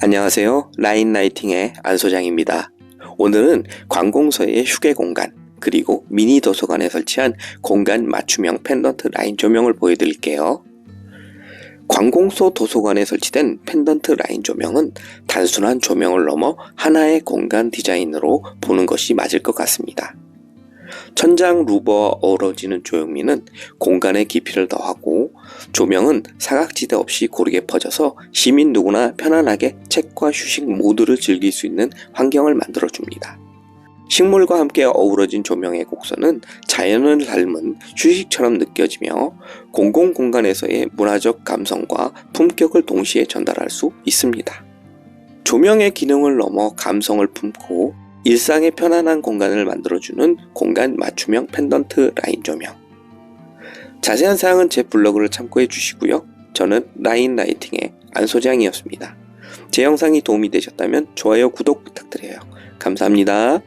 안녕하세요. 라인라이팅의 안 소장입니다. 오늘은 관공서의 휴게 공간, 그리고 미니 도서관에 설치한 공간 맞춤형 펜던트 라인 조명을 보여드릴게요. 관공서 도서관에 설치된 펜던트 라인 조명은 단순한 조명을 넘어 하나의 공간 디자인으로 보는 것이 맞을 것 같습니다. 천장 루버와 어우러지는 조형미는 공간의 깊이를 더하고 조명은 사각지대 없이 고르게 퍼져서 시민 누구나 편안하게 책과 휴식 모두를 즐길 수 있는 환경을 만들어줍니다. 식물과 함께 어우러진 조명의 곡선은 자연을 닮은 휴식처럼 느껴지며 공공공간에서의 문화적 감성과 품격을 동시에 전달할 수 있습니다. 조명의 기능을 넘어 감성을 품고 일상의 편안한 공간을 만들어주는 공간 맞춤형 펜던트 라인 조명. 자세한 사항은 제 블로그를 참고해 주시고요. 저는 라인 라이팅의 안소장이었습니다. 제 영상이 도움이 되셨다면 좋아요, 구독 부탁드려요. 감사합니다.